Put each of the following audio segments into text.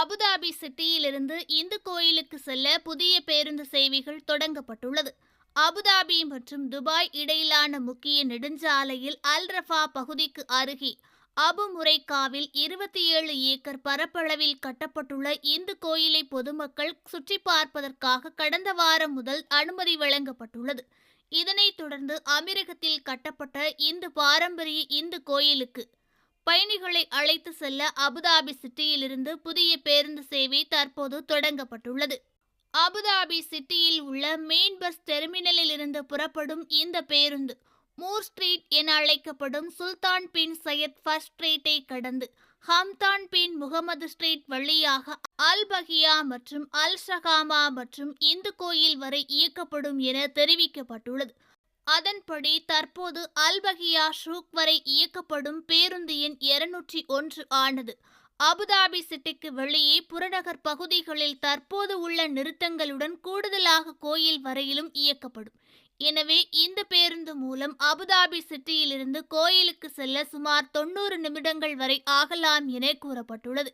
Abu Dhabi சிட்டியிலிருந்து Hindu கோயிலுக்கு செல்ல புதிய பேருந்து சேவைகள் தொடங்கப்பட்டுள்ளது. அபுதாபி மற்றும் துபாய் இடையிலான முக்கிய நெடுஞ்சாலையில் அல் ரஃபா பகுதிக்கு அருகே அபு முரைக்காவில் இருபத்தி ஏழு ஏக்கர் பரப்பளவில் கட்டப்பட்டுள்ள இந்து கோயிலை பொதுமக்கள் சுற்றி பார்ப்பதற்காக கடந்த வாரம் முதல் அனுமதி வழங்கப்பட்டுள்ளது. இதனைத் தொடர்ந்து அமீரகத்தில் கட்டப்பட்ட இந்து பாரம்பரிய இந்து கோயிலுக்கு பயணிகளை அழைத்து செல்ல அபுதாபி சிட்டியிலிருந்து புதிய பேருந்து சேவை தற்போது தொடங்கப்பட்டுள்ளது. அபுதாபி சிட்டியில் உள்ள மெயின் பஸ் டெர்மினலில் இருந்து புறப்படும் இந்த பேருந்து மூர் ஸ்ட்ரீட் என அழைக்கப்படும் சுல்தான் பின் சையத் ஃபர்ஸ்ட் ஸ்ட்ரீட்டை கடந்து ஹம்தான் பின் முகமது ஸ்ட்ரீட் வழியாக அல் பகியா மற்றும் அல் ஷகாமா மற்றும் இந்து கோயில் வரை இயக்கப்படும் என தெரிவிக்கப்பட்டுள்ளது. அதன்படி தற்போது அல்பகியா ஷூக் வரை இயக்கப்படும் பேருந்து எண் இருநூற்றி ஒன்று ஆனது. அபுதாபி சிட்டிக்கு வெளியே புறநகர் பகுதிகளில் தற்போது உள்ள நிறுத்தங்களுடன் கூடுதலாக கோயில் வரையிலும் இயக்கப்படும். எனவே இந்த பேருந்து மூலம் அபுதாபி சிட்டியிலிருந்து கோயிலுக்கு செல்ல சுமார் தொண்ணூறு நிமிடங்கள் வரை ஆகலாம் என கூறப்பட்டுள்ளது.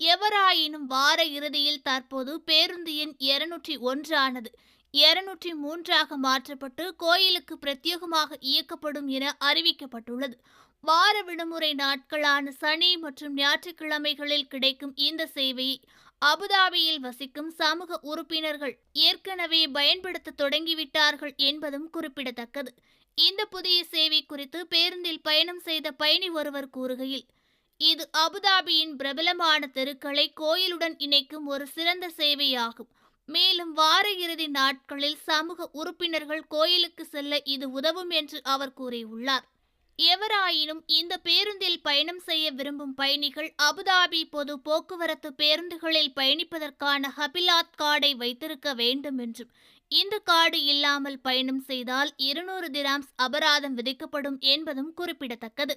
எவராயினும் வார இறுதியில் தற்போது பேருந்து எண் இருநூற்றி ஒன்றானது இருநூற்றி மூன்றாக மாற்றப்பட்டு கோயிலுக்கு பிரத்யேகமாக இயக்கப்படும் என அறிவிக்கப்பட்டுள்ளது. வார விடுமுறை நாட்களான சனி மற்றும் ஞாயிற்றுக்கிழமைகளில் கிடைக்கும் இந்த சேவையை அபுதாபியில் வசிக்கும் சமூக உறுப்பினர்கள் ஏற்கனவே பயன்படுத்த தொடங்கிவிட்டார்கள் என்பதும் குறிப்பிடத்தக்கது. இந்த புதிய சேவை குறித்து பேருந்தில் பயணம் செய்த பயணி ஒருவர் கூறுகையில் இது அபுதாபியின் பிரபலமான தெருக்களை கோயிலுடன் இணைக்கும் ஒரு சிறந்த சேவையாகும். மேலும் வார இறுதி நாட்களில் சமூக உறுப்பினர்கள் கோயிலுக்கு செல்ல இது உதவும் என்று அவர் கூறியுள்ளார். எவராயினும் இந்த பேருந்தில் பயணம் செய்ய விரும்பும் பயணிகள் அபுதாபி பொது போக்குவரத்து பேருந்துகளில் பயணிப்பதற்கான ஹபிலாத் கார்டை வைத்திருக்க வேண்டும் என்றும் இந்த கார்டு இல்லாமல் பயணம் செய்தால் இருநூறு திராம்ஸ் அபராதம் விதிக்கப்படும் என்பதும் குறிப்பிடத்தக்கது.